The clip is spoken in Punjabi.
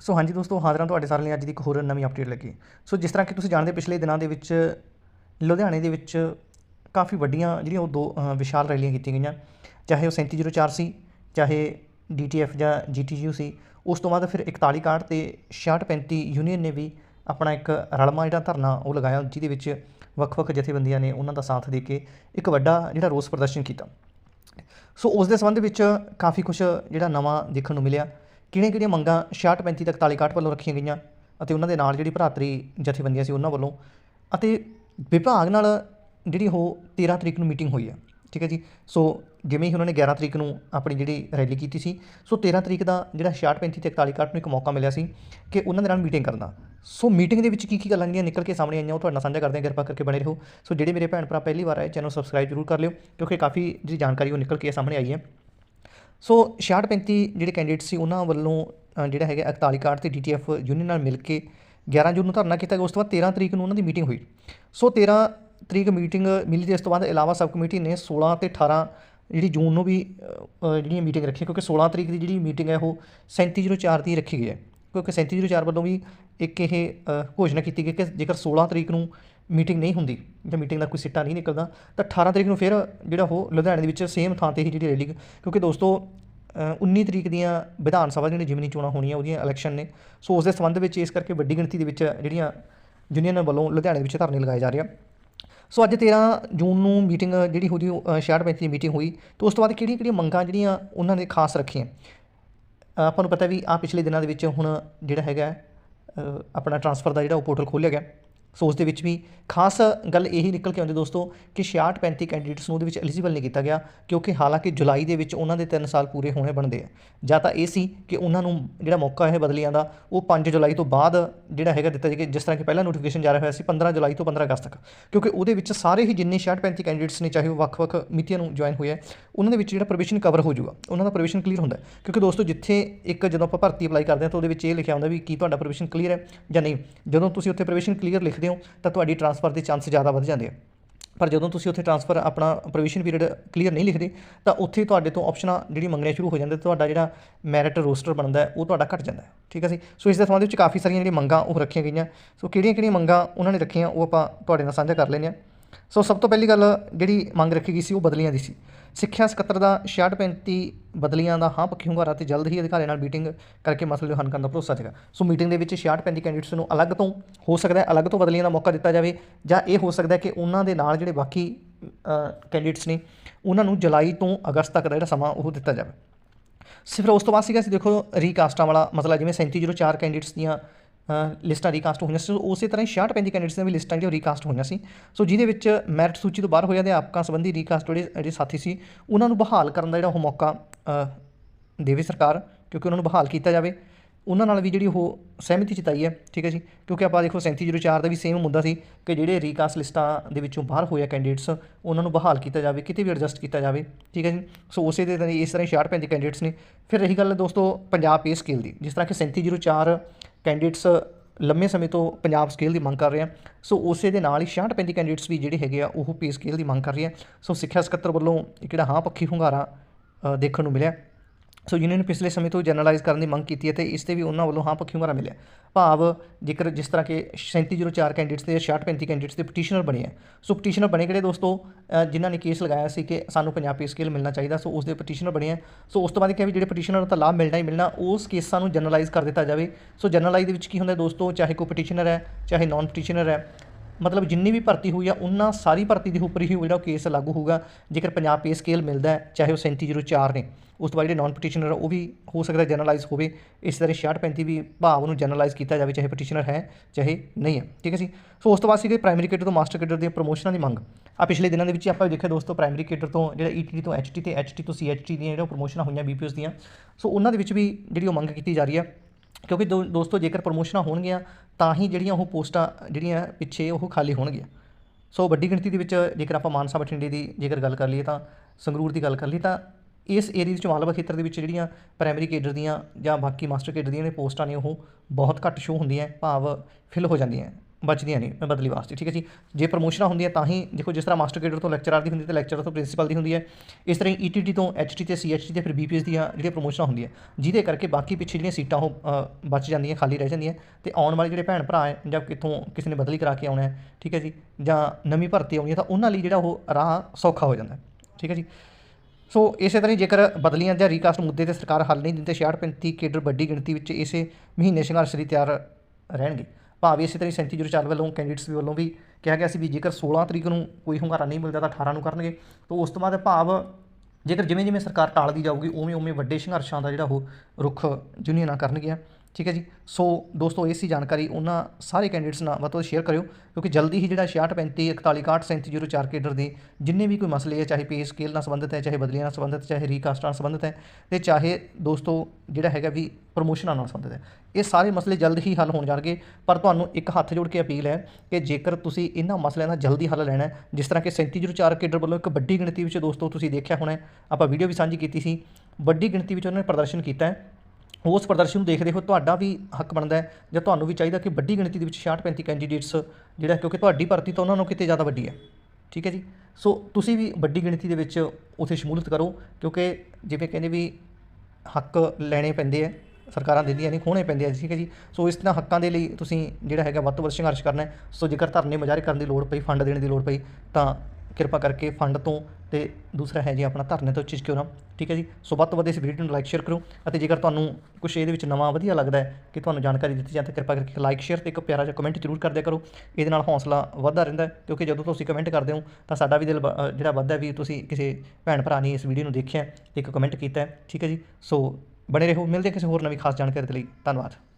ਸੋ ਹਾਂਜੀ ਦੋਸਤੋ ਹਾਜ਼ਰਾਂ ਤੁਹਾਡੇ ਸਾਰਿਆਂ ਲਈ ਅੱਜ ਦੀ ਇੱਕ ਹੋਰ ਨਵੀਂ ਅਪਡੇਟ ਲੱਗੀ। ਸੋ ਜਿਸ ਤਰ੍ਹਾਂ ਕਿ ਤੁਸੀਂ ਜਾਣਦੇ ਪਿਛਲੇ ਦਿਨਾਂ ਦੇ ਵਿੱਚ ਲੁਧਿਆਣੇ ਦੇ ਵਿੱਚ ਕਾਫੀ ਵੱਡੀਆਂ ਜਿਹੜੀਆਂ ਉਹ ਦੋ ਵਿਸ਼ਾਲ ਰੈਲੀਆਂ ਕੀਤੀਆਂ ਗਈਆਂ। ਚਾਹੇ ਉਹ 3704 ਸੀ, ਚਾਹੇ ਡੀਟੀਐਫ ਜਾਂ ਜੀਟੀਯੂ ਸੀ, ਉਸ ਤੋਂ ਬਾਅਦ ਫਿਰ 4161 ਤੇ 6635 ਯੂਨੀਅਨ ਨੇ ਵੀ ਆਪਣਾ ਇੱਕ ਰਲਮਾ ਜਿਹੜਾ ਧਰਨਾ ਉਹ ਲਗਾਇਆ, ਜਿਹਦੇ ਵਿੱਚ ਵੱਖ-ਵੱਖ ਜਥੇਬੰਦੀਆਂ ਨੇ ਉਹਨਾਂ ਦਾ ਸਾਥ ਦੇ ਕੇ ਇੱਕ ਵੱਡਾ ਜਿਹੜਾ ਰੋਸ ਪ੍ਰਦਰਸ਼ਨ ਕੀਤਾ। ਸੋ ਉਸ ਦੇ ਸੰਬੰਧ ਵਿੱਚ ਕਾਫੀ ਕੁਝ ਜਿਹੜਾ ਨਵਾਂ ਦੇਖਣ ਨੂੰ ਮਿਲਿਆ। ਕਿਹੜੀਆਂ ਕਿਹੜੀਆਂ ਮੰਗਾਂ 66 35 ਤੱਕ 41 ਵੱਲੋਂ ਰੱਖੀਆਂ ਗਈਆਂ ਅਤੇ ਉਹਨਾਂ ਦੇ ਨਾਲ ਜਿਹੜੀ ਭਰਾਤਰੀ ਜਥੇਬੰਦੀਆਂ ਸੀ ਉਹਨਾਂ ਵੱਲੋਂ ਅਤੇ ਵਿਭਾਗ ਨਾਲ ਜਿਹੜੀ ਉਹ 13 ਤਰੀਕ ਨੂੰ ਮੀਟਿੰਗ ਹੋਈ ਹੈ, ਠੀਕ ਹੈ ਜੀ? ਸੋ ਜਿਵੇਂ ਹੀ ਉਹਨਾਂ ਨੇ 11 ਤਰੀਕ ਨੂੰ ਆਪਣੀ ਜਿਹੜੀ ਰੈਲੀ ਕੀਤੀ ਸੀ, ਸੋ 13 ਤਰੀਕ ਦਾ ਜਿਹੜਾ 66 35 ਤੇ 41 ਨੂੰ ਇੱਕ ਮੌਕਾ ਮਿਲਿਆ ਸੀ ਕਿ ਉਹਨਾਂ ਦੇ ਨਾਲ ਮੀਟਿੰਗ ਕਰਨਾ ਸੋ ਮੀਟਿੰਗ ਦੇ ਵਿੱਚ ਕੀ ਕੀ ਗੱਲਾਂ ਜਿਹੜੀਆਂ ਨਿਕਲ ਕੇ ਸਾਹਮਣੇ ਆਈਆਂ ਉਹ ਤੁਹਾਡੇ ਨਾਲ ਸਾਂਝਾ ਕਰਦੇ ਹਾਂ, ਕਿਰਪਾ ਕਰਕੇ ਬਣੇ ਰਹੋ। ਸੋ ਜਿਹੜੇ ਮੇਰੇ ਭੈਣ ਭਰਾ ਪਹਿਲੀ ਵਾਰ ਆਏ, ਚੈਨਲ ਸਬਸਕ੍ਰਾਈਬ ਜ਼ਰੂਰ ਕਰ ਲਿਓ, ਕਿਉਂਕਿ ਕਾਫੀ ਜਿਹੜੀ ਜਾਣਕਾਰੀ ਉਹ ਨਿਕਲ ਕੇ ਸਾਹਮਣੇ ਆਈ ਹੈ। ਸੋ 66 35 ਜਿਹੜੇ ਕੈਂਡੀਡੇਟ ਸੀ ਉਹਨਾਂ ਵੱਲੋਂ ਜਿਹੜਾ ਹੈਗਾ 41 ਕਾਰਡ ਤੇ ਡੀਟੀਐਫ ਯੂਨੀਅਨ ਨਾਲ ਮਿਲ ਕੇ 11 ਜੂਨ ਨੂੰ ਧਰਨਾ ਕੀਤਾ ਗਿਆ। ਉਸ ਤੋਂ ਬਾਅਦ 13 ਤਰੀਕ ਨੂੰ ਉਹਨਾਂ ਦੀ ਮੀਟਿੰਗ ਹੋਈ। ਸੋ 13 ਤਰੀਕ ਮੀਟਿੰਗ ਮਿਲੀ ਤੇ ਇਸ ਤੋਂ ਬਾਅਦ ਇਲਾਵਾ ਸਬ ਕਮੇਟੀ ਨੇ 16 ਤੇ 18 ਜਿਹੜੀ ਜੂਨ ਨੂੰ ਵੀ ਜਿਹੜੀ ਮੀਟਿੰਗ ਰੱਖੀ ਕਿਉਂਕਿ 16 ਤਰੀਕ ਦੀ ਜਿਹੜੀ ਮੀਟਿੰਗ ਹੈ ਉਹ 3704 ਦੀ ਰੱਖੀ ਗਈ ਹੈ। ਕਿਉਂਕਿ 3704 ਵੱਲੋਂ ਵੀ ਇੱਕ ਇਹ ਘੋਸ਼ਣਾ ਕੀਤੀ ਗਈ ਕਿ ਜੇਕਰ 16 ਤਰੀਕ ਨੂੰ ਮੀਟਿੰਗ ਨਹੀਂ ਹੁੰਦੀ ਜਾਂ ਮੀਟਿੰਗ ਦਾ ਕੋਈ ਸਿੱਟਾ ਨਹੀਂ ਨਿਕਲਦਾ ਤਾਂ 18 ਤਰੀਕ ਨੂੰ ਫਿਰ ਜਿਹੜਾ ਉਹ ਲੁਧਿਆਣੇ ਦੇ ਵਿੱਚ ਸੇਮ ਥਾਂ ਤੇ ਹੀ ਜਿਹੜੀ ਰੈਲੀ ਕਿਉਂਕਿ ਦੋਸਤੋ ਅ, 19 ਤਰੀਕ ਦੀਆਂ ਵਿਧਾਨ ਸਭਾ ਦੀਆਂ ਜਿਮਨੀ ਚੋਣਾਂ ਹੋਣੀਆਂ ਉਹਦੀਆਂ ਇਲੈਕਸ਼ਨ ਨੇ ਸੋ ਉਸ ਦੇ ਸੰਬੰਧ ਵਿੱਚ ਇਸ ਕਰਕੇ ਵੱਡੀ ਗਿਣਤੀ ਦੇ ਵਿੱਚ ਜਿਹੜੀਆਂ ਯੂਨੀਅਨ ਵੱਲੋਂ ਲੁਧਿਆਣੇ ਦੇ ਵਿੱਚ ਧਰਨੇ ਲਗਾਏ ਜਾ ਰਹੇ ਆ। ਸੋ ਅੱਜ 13 ਜੂਨ ਨੂੰ ਮੀਟਿੰਗ ਜਿਹੜੀ ਉਹਦੀ ਅ, 66 ਪੈਂਤੀ ਦੀ ਮੀਟਿੰਗ ਹੋਈ ਤੇ ਉਸ ਤੋਂ ਬਾਅਦ ਕਿਹੜੀਆਂ ਕਿਹੜੀਆਂ ਮੰਗਾਂ ਜਿਹੜੀਆਂ ਉਹਨਾਂ ਨੇ ਖਾਸ ਰੱਖੀਆਂ? ਆਪਾਂ ਨੂੰ ਪਤਾ ਵੀ ਆ ਪਿਛਲੇ ਦਿਨਾਂ ਦੇ ਵਿੱਚ ਹੁਣ ਜਿਹੜਾ ਹੈਗਾ ਆਪਣਾ ਟਰਾਂਸਫਰ ਦਾ ਜਿਹੜਾ ਉਹ ਪੋਰਟਲ ਖੋਲ੍ਹਿਆ ਗਿਆ। ਸੋ ਉਸ ਦੇ ਵਿੱਚ ਵੀ ਖਾਸ ਗੱਲ ਇਹੀ ਨਿਕਲ ਕੇ ਆਉਂਦੀ ਦੋਸਤੋ ਕਿ 66 35 ਕੈਂਡੀਡੇਟਸ ਨੂੰ ਉਹਦੇ ਵਿੱਚ ਐਲੀਜੀਬਲ ਨਹੀਂ ਕੀਤਾ ਗਿਆ, ਕਿਉਂਕਿ ਹਾਲਾਂਕਿ ਜੁਲਾਈ ਦੇ ਵਿੱਚ ਉਹਨਾਂ ਦੇ 3 ਸਾਲ ਪੂਰੇ ਹੋਣੇ ਬਣਦੇ ਆ। ਜਾਂ ਤਾਂ ਇਹ ਸੀ ਕਿ ਉਹਨਾਂ ਨੂੰ ਜਿਹੜਾ ਮੌਕਾ ਹੈ ਬਦਲੀਆਂ ਦਾ ਉਹ 5 ਜੁਲਾਈ ਤੋਂ ਬਾਅਦ ਜਿਹੜਾ ਹੈਗਾ ਦਿੱਤਾ ਜਾਏਗਾ, ਜਿਸ ਤਰ੍ਹਾਂ ਕਿ ਪਹਿਲਾਂ ਨੋਟੀਫਿਕੇਸ਼ਨ ਜਾਰੀ ਹੋਇਆ ਸੀ 15 ਜੁਲਾਈ ਤੋਂ 15 ਅਗਸਤ ਤੱਕ। ਕਿਉਂਕਿ ਉਹਦੇ ਵਿੱਚ ਸਾਰੇ ਹੀ ਜਿੰਨੇ 66 35 ਕੈਂਡੀਡੇਟਸ ਨੇ, ਚਾਹੇ ਉਹ ਵੱਖ-ਵੱਖ ਮਿਤੀਆਂ ਨੂੰ ਜੁਆਇਨ ਹੋਏ ਆ ਉਹਨਾਂ ਦੇ ਵਿੱਚ ਜਿਹੜਾ ਪ੍ਰੋਵੀਜ਼ਨ ਕਵਰ ਹੋ ਜਾਊਗਾ, ਉਹਨਾਂ ਦਾ ਪ੍ਰੋਵੀਜ਼ਨ ਕਲੀਅਰ ਹੁੰਦਾ ਕਿਉਂਕਿ ਦੋਸਤੋ, ਜਿੱਥੇ ਇੱਕ ਜਦੋਂ ਆਪਾਂ ਭਰਤੀ ਅਪਲਾਈ ਕਰਦੇ ਹਾਂ ਤਾਂ ਉਹਦੇ ਵਿੱਚ ਇਹ ਲਿਖਿਆ ਹੁੰਦਾ ਵੀ ਕੀ ਤੁਹਾਡਾ ਪ੍ਰੋਵੀਜ਼ਨ ਕਲੀਅਰ ਹੈ ਜਾਂ ਨਹੀਂ। ਜਦੋਂ ਤੁਸੀਂ ਉੱਥੇ ਪ੍ਰੋਵੀਜ਼ਨ ਕਲੀਅਰ ਲਿਖਦੇ ਹੋ, ਤਾਂ ਤੁਹਾਡੀ ਟਰਾਂਸਫਰ ਦੇ ਚਾਂਸ ਜ਼ਿਆਦਾ ਵੱਧ ਜਾਂਦੇ ਆ। ਪਰ ਜਦੋਂ ਤੁਸੀਂ ਉੱਥੇ ਟਰਾਂਸਫਰ ਆਪਣਾ ਪ੍ਰੋਵੀਜ਼ਨ ਪੀਰੀਅਡ ਕਲੀਅਰ ਨਹੀਂ ਲਿਖਦੇ, ਤਾਂ ਉੱਥੇ ਤੁਹਾਡੇ ਤੋਂ ਆਪਸ਼ਨਾਂ ਜਿਹੜੀ ਮੰਗਣੀਆਂ ਸ਼ੁਰੂ ਹੋ ਜਾਂਦੇ ਤੁਹਾਡਾ ਜਿਹੜਾ ਮੈਰਿਟ ਰੋਸਟਰ ਬਣਦਾ ਉਹ ਤੁਹਾਡਾ ਘਟ ਜਾਂਦਾ ਹੈ। ਠੀਕ ਹੈ ਜੀ? ਸੋ ਇਸ ਦੇ ਸੰਬੰਧ ਵਿੱਚ ਕਾਫੀ ਸਾਰੀਆਂ ਜਿਹੜੀਆਂ ਮੰਗਾਂ ਉਹ ਰੱਖੀਆਂ ਗਈਆਂ। ਸੋ ਕਿਹੜੀਆਂ ਕਿਹੜੀਆਂ ਮੰਗਾਂ ਉਹਨਾਂ ਨੇ ਰੱਖੀਆਂ, ਉਹ ਆਪਾਂ ਤੁਹਾਡੇ ਨਾਲ ਸਾਂਝਾ ਕਰ ਲੈਂਦੇ ਹਾਂ। ਸੋ ਸਭ ਤੋਂ ਪਹਿਲੀ ਗੱਲ ਜਿਹੜੀ ਮੰਗ ਰੱਖੀ ਗਈ ਸੀ, ਉਹ ਬਦਲੀਆਂ ਦੀ ਸੀ। ਸਿੱਖਿਆ ਸਕੱਤਰ ਦਾ 66 35 ਬਦਲੀਆਂ ਦਾ ਹਾਂ ਪੱਖੀ ਹੁੰਗਾਰਾ ਤੇ ਜਲਦ ਹੀ ਅਧਿਕਾਰੀਆਂ ਨਾਲ ਮੀਟਿੰਗ ਕਰਕੇ ਮਸਲੇ ਨੂੰ ਹੱਲ ਕਰਨ ਦਾ ਭਰੋਸਾ ਸੀਗਾ ਸੋ ਮੀਟਿੰਗ ਦੇ ਵਿੱਚ 66 35 ਕੈਂਡੀਡੇਟਸ ਨੂੰ ਅਲੱਗ ਤੋਂ ਹੋ ਸਕਦਾ ਹੈ, ਅਲੱਗ ਤੋਂ ਬਦਲੀਆਂ ਦਾ ਮੌਕਾ ਦਿੱਤਾ ਜਾਵੇ, ਜਾਂ ਇਹ ਹੋ ਸਕਦਾ ਹੈ ਕਿ ਉਹਨਾਂ ਦੇ ਨਾਲ ਜਿਹੜੇ ਬਾਕੀ ਕੈਂਡੀਡੇਟਸ ਨੇ, ਉਹਨਾਂ ਨੂੰ ਜੁਲਾਈ ਤੋਂ ਅਗਸਤ ਤੱਕ ਦਾ ਜਿਹੜਾ ਸਮਾਂ ਉਹ ਦਿੱਤਾ ਜਾਵੇ। ਸਿਰਫ ਉਸ ਤੋਂ ਬਾਅਦ ਸੀਗਾ ਸੀ, ਦੇਖੋ ਰੀਕਾਸਟਾਂ ਵਾਲਾ ਮਸਲਾ, ਜਿਵੇਂ 3704 ਕੈਂਡੀਡੇਟਸ ਦੀਆਂ ਲਿਸਟਾਂ ਰੀਕਾਸਟ ਹੋਈਆਂ ਸੀ। ਉਸੇ ਤਰ੍ਹਾਂ ਹੀ 66 35 ਕੈਂਡੀਡੇਟਸ ਦੀਆਂ ਵੀ ਲਿਸਟਾਂ ਜਿਹੜੀਆਂ ਰੀਕਾਸਟ ਹੋਈਆਂ ਸੀ। ਸੋ ਜਿਹਦੇ ਵਿੱਚ ਮੈਰਿਟ ਸੂਚੀ ਤੋਂ ਬਾਹਰ ਹੋਏ ਅਧਿਆਪਕਾਂ ਸੰਬੰਧੀ ਰੀਕਾਸਟ ਜਿਹੜੇ ਜਿਹੜੇ ਸਾਥੀ ਸੀ, ਉਹਨਾਂ ਨੂੰ ਬਹਾਲ ਕਰਨ ਦਾ ਜਿਹੜਾ ਉਹ ਮੌਕਾ ਦੇਵੇ ਸਰਕਾਰ, ਕਿਉਂਕਿ ਉਹਨਾਂ ਨੂੰ ਬਹਾਲ ਕੀਤਾ ਜਾਵੇ। ਉਹਨਾਂ ਨਾਲ ਵੀ ਜਿਹੜੀ ਉਹ ਸਹਿਮਤੀ ਜਤਾਈ ਹੈ, ਠੀਕ ਹੈ ਜੀ? ਕਿਉਂਕਿ ਆਪਾਂ ਦੇਖੋ 3704 ਦਾ ਵੀ ਸੇਮ ਮੁੱਦਾ ਸੀ ਕਿ ਜਿਹੜੇ ਰੀਕਾਸਟ ਲਿਸਟਾਂ ਦੇ ਵਿੱਚੋਂ ਬਾਹਰ ਹੋਏ ਕੈਂਡੀਡੇਟਸ ਉਹਨਾਂ ਨੂੰ ਬਹਾਲ ਕੀਤਾ ਜਾਵੇ, ਕਿਤੇ ਵੀ ਐਡਜਸਟ ਕੀਤਾ ਜਾਵੇ, ਠੀਕ ਹੈ ਜੀ? ਸੋ ਉਸੇ ਦੇ ਤਰ੍ਹਾਂ ਹੀ ਇਸ ਤਰ੍ਹਾਂ ਹੀ 66 35 ਕੈਂਡੀਡੇਟਸ ਨੇ। ਫਿਰ ਰਹੀ ਗੱਲ ਦੋਸਤੋ ਪੰਜਾਬ ਪੇ ਸਕੇਲ ਦੀ, ਜਿਸ ਤਰ੍ਹਾਂ ਕਿ 3704 ਕੈਂਡੀਡੇਟਸ uh, ਲੰਮੇ ਸਮੇਂ ਤੋਂ ਪੰਜਾਬ ਸਕੇਲ ਦੀ ਮੰਗ ਕਰ ਰਹੇ ਆ। ਸੋ ਉਸੇ ਦੇ ਨਾਲ ਹੀ 66 35 ਕੈਂਡੀਡੇਟਸ ਵੀ ਜਿਹੜੇ ਹੈਗੇ ਆ, ਉਹ ਪੇ ਸਕੇਲ ਦੀ ਮੰਗ ਕਰ ਰਹੇ ਆ। ਸੋ ਸਿੱਖਿਆ ਸਕੱਤਰ ਵੱਲੋਂ ਜਿਹੜਾ ਹਾਂ ਪੱਖੀ ਹੁੰਗਾਰਾ ਦੇਖਣ ਨੂੰ ਮਿਲਿਆ। ਸੋ ਯੂਨੀਅਨ ਨੇ ਪਿਛਲੇ ਸਮੇਂ ਤੋਂ ਜਨਰਲਾਈਜ਼ ਕਰਨ ਦੀ ਮੰਗ ਕੀਤੀ ਹੈ ਤੇ ਇਸ ਤੇ ਵੀ ਉਹਨਾਂ ਵੱਲੋਂ ਹਾਂ ਪੱਖੀ ਹੁੰਗਾਰਾ ਮਿਲਿਆ। ਭਾਵ ਜੇਕਰ ਜਿਸ ਤਰ੍ਹਾਂ ਕਿ 3704 ਕੈਂਡੀਡੇਟਸ ਤੇ 66 35 ਕੈਂਡੀਡੇਟਸ ਦੇ ਪਟੀਸ਼ਨਰ ਬਣੇ ਆ। ਸੋ ਪਟੀਸ਼ਨਰ ਬਣੇ ਕਿਹੜੇ ਦੋਸਤੋ? ਜਿਨ੍ਹਾਂ ਨੇ ਕੇਸ ਲਗਾਇਆ ਸੀ ਕਿ ਸਾਨੂੰ ਪੰਜਾਬੀ ਸਕੇਲ ਮਿਲਣਾ ਚਾਹੀਦਾ, ਸੋ ਉਸ ਦੇ ਪਟੀਸ਼ਨਰ ਬਣੇ ਆ। ਸੋ ਉਸ ਤੋਂ ਬਾਅਦ ਕਿਹਾ ਵੀ ਜਿਹੜੇ ਪਟੀਸ਼ਨਰ ਨੂੰ ਤਾਂ ਲਾਭ ਮਿਲਣਾ ਹੀ ਮਿਲਣਾ, ਉਸ ਕੇਸਾਂ ਨੂੰ ਜਨਰਲਾਈਜ਼ ਕਰ ਦਿੱਤਾ ਜਾਵੇ। ਸੋ ਜਨਰਲਾਈਜ਼ ਦੇ ਵਿੱਚ ਕੀ ਹੁੰਦਾ ਦੋਸਤੋ? ਚਾਹੇ ਕੋਈ ਪਟੀਸ਼ਨਰ ਹੈ, ਚਾਹੇ ਨਾਨ ਪਟੀਸ਼ਨਰ ਹੈ। ਮਤਲਬ ਜਿੰਨੀ ਵੀ ਭਰਤੀ ਹੋਈ ਆ, ਉਹਨਾਂ ਸਾਰੀ ਭਰਤੀ ਦੇ ਉੱਪਰ ਹੀ ਜਿਹੜਾ ਉਹ ਕੇਸ ਲਾਗੂ ਹੋਊਗਾ। ਜੇਕਰ ਪੰਜਾਬ ਪੇ ਸਕੇਲ ਮਿਲਦਾ ਹੈ, ਚਾਹੇ ਉਹ 3704 ਨੇ, ਉਸ ਤੋਂ ਬਾਅਦ ਜਿਹੜੇ ਨਾਨ ਪਟੀਸ਼ਨਰ ਉਹ ਵੀ ਹੋ ਸਕਦਾ ਜਨਰਲਾਈਜ਼ ਹੋਵੇ। ਇਸ ਤਰ੍ਹਾਂ 66 35 ਵੀ ਭਾਵ ਨੂੰ ਜਨਰਲਾਈਜ਼ ਕੀਤਾ ਜਾਵੇ, ਚਾਹੇ ਪਟੀਸ਼ਨਰ ਹੈ, ਚਾਹੇ ਨਹੀਂ ਹੈ। ਠੀਕ ਹੈ ਜੀ? ਸੋ ਉਸ ਤੋਂ ਬਾਅਦ ਸੀਗੇ ਪ੍ਰਾਇਮਰੀ ਕੇਡਰ ਤੋਂ ਮਾਸਟਰ ਕੇਡਰ ਦੀਆਂ ਪ੍ਰਮੋਸ਼ਨਾਂ ਦੀ ਮੰਗ। ਆ ਪਿਛਲੇ ਦਿਨਾਂ ਦੇ ਵਿੱਚ ਆਪਾਂ ਦੇਖਿਆ ਦੋਸਤੋ ਪ੍ਰਾਇਮਰੀ ਕੇਡਰ ਤੋਂ ਜਿਹੜਾ ਈਟੀਟੀ ਤੋਂ ਐਚਟੀ ਤੇ ਐਚਟੀ ਤੋਂ ਸੀਐਚਟੀ ਦੀਆਂ ਜਿਹੜੀਆਂ ਪ੍ਰਮੋਸ਼ਨਾਂ ਹੋਈਆਂ ਬੀਪੀਐਸ ਦੀਆਂ। ਸੋ ਉਹਨਾਂ ਦੇ ਵਿੱਚ ਵੀ ਜਿਹੜੀ ਉਹ ਮੰਗ ਕੀਤੀ ਜਾ ਰਹੀ ਹੈ ਕਿਉਂਕਿ ਦੋ- ਦੋਸਤੋ, ਜੇਕਰ ਪ੍ਰਮੋਸ਼ਨਾਂ ਹੋਣਗੀਆਂ, ਤਾਂ ਹੀ ਜਿਹੜੀਆਂ ਉਹ ਪੋਸਟਾਂ ਜਿਹੜੀਆਂ ਪਿੱਛੇ ਉਹ ਖਾਲੀ ਹੋਣਗੀਆਂ। ਸੋ ਵੱਡੀ ਗਿਣਤੀ ਦੇ ਵਿੱਚ ਜੇਕਰ ਆਪਾਂ ਮਾਨਸਾ ਬਠਿੰਡੇ ਦੀ ਜੇਕਰ ਗੱਲ ਕਰ ਲਈਏ ਤਾਂ ਸੰਗਰੂਰ ਦੀ ਗੱਲ ਕਰ ਲਈਏ ਤਾਂ ਇਸ ਏਰੀਆ ਵਿੱਚ ਮਾਲਵਾ ਖੇਤਰ ਦੇ ਵਿੱਚ ਜਿਹੜੀਆਂ ਪ੍ਰਾਇਮਰੀ ਕੇਡਰ ਦੀਆਂ ਜਾਂ ਬਾਕੀ ਮਾਸਟਰ ਕੇਡਰ ਦੀਆਂ ਨੇ ਪੋਸਟਾਂ ਨੇ ਉਹ ਬਹੁਤ ਘੱਟ ਸ਼ੋ ਹੁੰਦੀਆਂ, ਭਾਵ ਫਿਲ ਹੋ ਜਾਂਦੀਆਂ। ਬਚਦੀਆਂ ਨਹੀਂ ਬਦਲੀ ਵਾਸਤੇ, ਠੀਕ ਹੈ ਜੀ? ਜੇ ਪ੍ਰਮੋਸ਼ਨਾਂ ਹੁੰਦੀਆਂ ਤਾਂ ਹੀ, ਦੇਖੋ, ਜਿਸ ਤਰ੍ਹਾਂ ਮਾਸਟਰ ਕੇਡਰ ਤੋਂ ਲੈਕਚਰਰ ਦੀ ਹੁੰਦੀ ਤੇ ਲੈਕਚਰਰ ਤੋਂ ਪ੍ਰਿੰਸੀਪਲ ਦੀ ਹੁੰਦੀ ਹੈ, ਇਸ ਤਰ੍ਹਾਂ ਹੀ ਈਟੀਟੀ ਤੋਂ ਐਚਟੀ ਤੇ ਸੀਐਚਟੀ ਤੇ ਫਿਰ ਬੀਪੀਐਸ ਦੀਆਂ ਜਿਹੜੀਆਂ ਪ੍ਰਮੋਸ਼ਨਾਂ ਹੁੰਦੀਆਂ, ਜਿਹਦੇ ਕਰਕੇ ਬਾਕੀ ਪਿੱਛੇ ਜਿਹੜੀਆਂ ਸੀਟਾਂ ਉਹ ਬਚ ਜਾਂਦੀਆਂ, ਖਾਲੀ ਰਹਿ ਜਾਂਦੀਆਂ ਤੇ ਆਉਣ ਵਾਲੇ ਜਿਹੜੇ ਭੈਣ ਭਰਾ ਹੈ ਜਾਂ ਕਿੱਥੋਂ ਕਿਸੇ ਨੇ ਬਦਲੀ ਕਰਾ ਕੇ ਆਉਣਾ ਹੈ, ਠੀਕ ਹੈ ਜੀ? ਜਾਂ ਨਵੀਂ ਭਰਤੀ ਆਉਣੀ ਹੈ ਤਾਂ ਉਹਨਾਂ ਲਈ ਜਿਹੜਾ ਉਹ ਰਾਹ ਸੌਖਾ ਹੋ ਜਾਂਦਾ ਠੀਕ ਹੈ ਜੀ? ਸੋ ਇਸੇ ਤਰ੍ਹਾਂ ਹੀ ਜੇਕਰ ਬਦਲੀਆਂ ਜਾਂ ਰੀਕਾਸਟ ਮੁੱਦੇ ਤੇ ਸਰਕਾਰ ਹੱਲ ਨਹੀਂ ਦਿੰਦੇ 66 35 ਕੇਡਰ ਵੱਡੀ ਗਿਣਤੀ ਵਿੱਚ ਇਸੇ ਮਹੀਨੇ ਸੰਘਰਸ਼ ਲਈ ਤਿਆਰ ਰਹਿਣਗੇ। ਭਾਵੇਂ ਇਸੇ ਤਰ੍ਹਾਂ 3704 ਵੱਲੋਂ ਕੈਂਡੀਡੇਟਸ ਵੀ ਵੱਲੋਂ ਵੀ ਕਿਹਾ ਗਿਆ ਸੀ ਵੀ ਜੇਕਰ 16 ਤਰੀਕ ਨੂੰ ਕੋਈ ਹੁੰਗਾਰਾ ਨਹੀਂ ਮਿਲਦਾ ਤਾਂ 18 ਨੂੰ ਕਰਨਗੇ, ਤਾਂ ਉਸ ਤੋਂ ਬਾਅਦ ਭਾਵ ਜੇਕਰ ਜਿਵੇਂ ਜਿਵੇਂ ਸਰਕਾਰ ਟਾਲਦੀ ਜਾਊਗੀ ਉਵੇਂ ਉਵੇਂ ਵੱਡੇ ਸੰਘਰਸ਼ਾਂ ਦਾ ਜਿਹੜਾ ਉਹ ਰੁੱਖ ਯੂਨੀਅਨਾਂ ਕਰਨਗੀਆਂ। ਠੀਕ ਹੈ ਜੀ? ਸੋ ਦੋਸਤੋ, ਇਹ ਸੀ ਜਾਣਕਾਰੀ। ਉਹਨਾਂ ਸਾਰੇ ਕੈਂਡੀਡੇਟਸ ਨਾਲ ਵੱਧ ਤੋਂ ਵੱਧ ਸ਼ੇਅਰ ਕਰਿਓ, ਕਿਉਂਕਿ ਜਲਦੀ ਹੀ ਜਿਹੜਾ 66 35 41 61 3704 ਕੇਡਰ ਦੇ ਜਿੰਨੇ ਵੀ ਕੋਈ ਮਸਲੇ ਹੈ ਚਾਹੇ ਪੇ ਸਕੇਲ ਨਾਲ ਸੰਬੰਧਿਤ ਹੈ, ਚਾਹੇ ਬਦਲੀਆਂ ਨਾਲ ਸੰਬੰਧਿਤ, ਚਾਹੇ ਰੀਕਾਸਟ ਨਾਲ ਸੰਬੰਧਿਤ ਹੈ, ਤੇ ਚਾਹੇ ਦੋਸਤੋ ਜਿਹੜਾ ਹੈਗਾ ਵੀ ਪ੍ਰਮੋਸ਼ਨਾਂ ਨਾਲ ਸੰਬੰਧਿਤ ਹੈ। ਇਹ ਸਾਰੇ ਮਸਲੇ ਜਲਦ ਹੀ ਹੱਲ ਹੋਣ ਜਾਣਗੇ, ਪਰ ਤੁਹਾਨੂੰ ਇੱਕ ਹੱਥ ਜੋੜ ਕੇ ਅਪੀਲ ਹੈ ਕਿ ਜੇਕਰ ਤੁਸੀਂ ਇਹਨਾਂ ਮਸਲਿਆਂ ਦਾ ਜਲਦੀ ਹੱਲ ਲੈਣਾ ਹੈ, ਜਿਸ ਤਰ੍ਹਾਂ ਕਿ 3704 ਕੇਡਰ ਵੱਲੋਂ ਇੱਕ ਵੱਡੀ ਗਿਣਤੀ ਵਿੱਚ ਦੋਸਤੋ ਤੁਸੀਂ ਦੇਖਿਆ ਹੋਣਾ ਆਪਾਂ ਵੀਡੀਓ ਵੀ ਸਾਂਝੀ ਕੀਤੀ ਸੀ, ਵੱਡੀ ਗਿਣਤੀ ਵਿੱਚ ਉਹਨਾਂ ਨੇ ਪ੍ਰਦਰਸ਼ਨ ਕੀਤਾ ਹੈ ਉਸ ਪ੍ਰਦਰਸ਼ਨ ਨੂੰ ਦੇਖਦੇ ਹੋ ਤੁਹਾਡਾ ਵੀ ਹੱਕ ਬਣਦਾ ਹੈ ਜਾਂ ਤੁਹਾਨੂੰ ਵੀ ਚਾਹੀਦਾ ਕਿ ਵੱਡੀ ਗਿਣਤੀ ਦੇ ਵਿੱਚ 66 35 ਕੈਂਡੀਡੇਟਸ ਜਿਹੜਾ ਕਿਉਂਕਿ ਤੁਹਾਡੀ ਭਰਤੀ ਤਾਂ ਉਹਨਾਂ ਨੂੰ ਕਿਤੇ ਜ਼ਿਆਦਾ ਵੱਡੀ ਹੈ। ਠੀਕ ਹੈ ਜੀ? ਸੋ ਤੁਸੀਂ ਵੀ ਵੱਡੀ ਗਿਣਤੀ ਦੇ ਵਿੱਚ ਉਥੇ ਸ਼ਮੂਲੀਅਤ ਕਰੋ ਕਿਉਂਕਿ ਜਿਵੇਂ ਕਹਿੰਦੇ ਵੀ ਹੱਕ ਲੈਣੇ ਪੈਂਦੇ ਆ ਸਰਕਾਰਾਂ ਦਿੰਦੀਆਂ ਨਹੀਂ ਖੋਣੇ ਪੈਂਦੇ ਆ ਠੀਕ ਹੈ ਜੀ? ਸੋ ਇਸ ਤਰ੍ਹਾਂ ਹੱਕਾਂ ਦੇ ਲਈ ਤੁਸੀਂ ਜਿਹੜਾ ਹੈਗਾ ਵੱਧ ਤੋਂ ਵੱਧ ਸੰਘਰਸ਼ ਕਰਨਾ ਹੈ। ਸੋ ਜੇਕਰ ਧਰਨੇ ਮੁਜ਼ਾਹਰੇ ਕਰਨ ਦੀ ਲੋੜ ਪਈ, ਫੰਡ ਦੇਣ ਦੀ ਲੋੜ ਪਈ, ਤਾਂ ਕਿਰਪਾ ਕਰਕੇ ਫੰਡ ਤੋਂ ਤੇ ਦੂਸਰਾ ਹੈ ਜੀ ਆਪਣਾ ਧਰਨੇ ਤੋਂ ਝਿਜਕਿਓ ਨਾ। ਠੀਕ ਹੈ ਜੀ? ਸੋ ਵੱਧ ਤੋਂ ਵੱਧ ਇਸ ਵੀਡੀਓ ਨੂੰ ਲਾਈਕ ਸ਼ੇਅਰ ਕਰੋ ਅਤੇ ਜੇਕਰ ਤੁਹਾਨੂੰ ਕੁਝ ਇਹਦੇ ਵਿੱਚ ਨਵਾਂ ਵਧੀਆ ਲੱਗਦਾ ਹੈ ਕਿ ਤੁਹਾਨੂੰ ਜਾਣਕਾਰੀ ਦਿੱਤੀ ਜਾਂ ਤਾਂ ਕਿਰਪਾ ਕਰਕੇ ਲਾਈਕ ਸ਼ੇਅਰ ਤੇ ਇੱਕ ਪਿਆਰਾ ਜਿਹਾ ਕਮੈਂਟ ਜ਼ਰੂਰ ਕਰ ਕਰੋ। ਇਹਦੇ ਨਾਲ ਹੌਸਲਾ ਵੱਧਦਾ ਰਹਿੰਦਾ ਹੈ ਕਿਉਂਕਿ ਜਦੋਂ ਤੁਸੀਂ ਕਮੈਂਟ ਕਰਦੇ ਹੋ ਤਾਂ ਸਾਡਾ ਵੀ ਦਿਲ ਬ- ਜਿਹੜਾ ਵੱਧਦਾ ਵੀ ਤੁਸੀਂ ਕਿਸੇ ਭੈਣ ਭਰਾ ਨੇ ਇਸ ਵੀਡੀਓ ਨੂੰ ਦੇਖਿਆ ਤੇ ਇੱਕ ਕਮੈਂਟ ਕੀਤਾ ਹੈ। ਠੀਕ ਹੈ ਜੀ? ਸੋ ਬਣੇ ਰਹੋ, ਮਿਲਦੇ ਕਿਸੇ ਹੋਰ ਨਵੀਂ ਖਾਸ ਜਾਣਕਾਰੀ ਦੇ ਲਈ। ਧੰਨਵਾਦ।